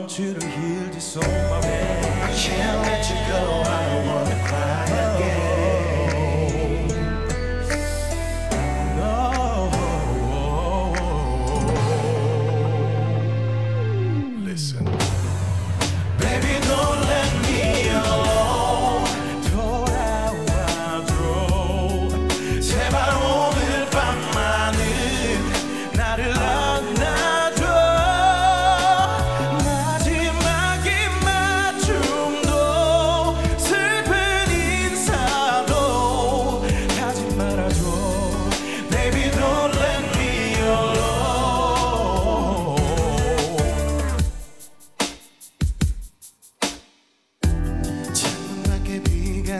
want you to heal this song, my man. I can't let you go. I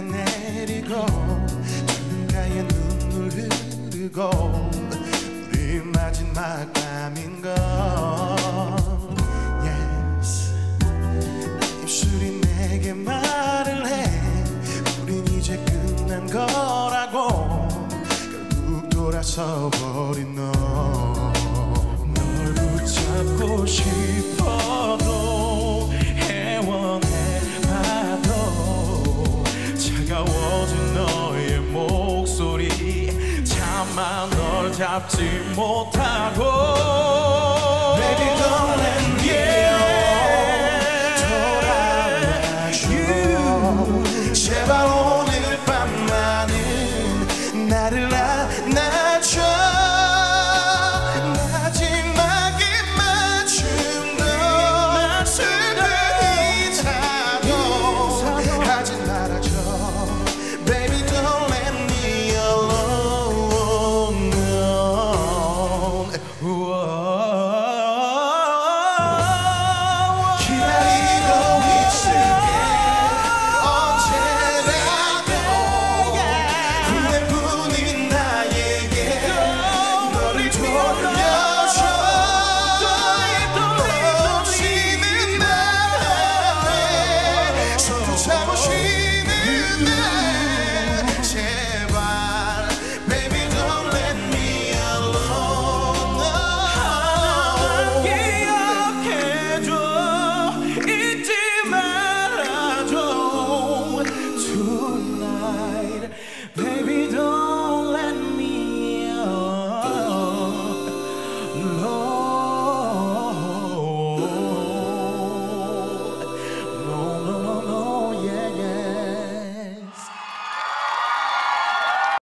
내리고 눈가에 눈물 흐르고 우리 마지막 밤인 걸 yes. 입술이 내게 말을 해. 우린 이제 끝난 거라고. 결국 돌아서 버린 너. 널 붙잡고 싶어 차마 널 잡지 못하고 Baby don't let me 돌아와줘 제발 오늘 밤만은 나를 안아줘 Baby, don't let me. Oh.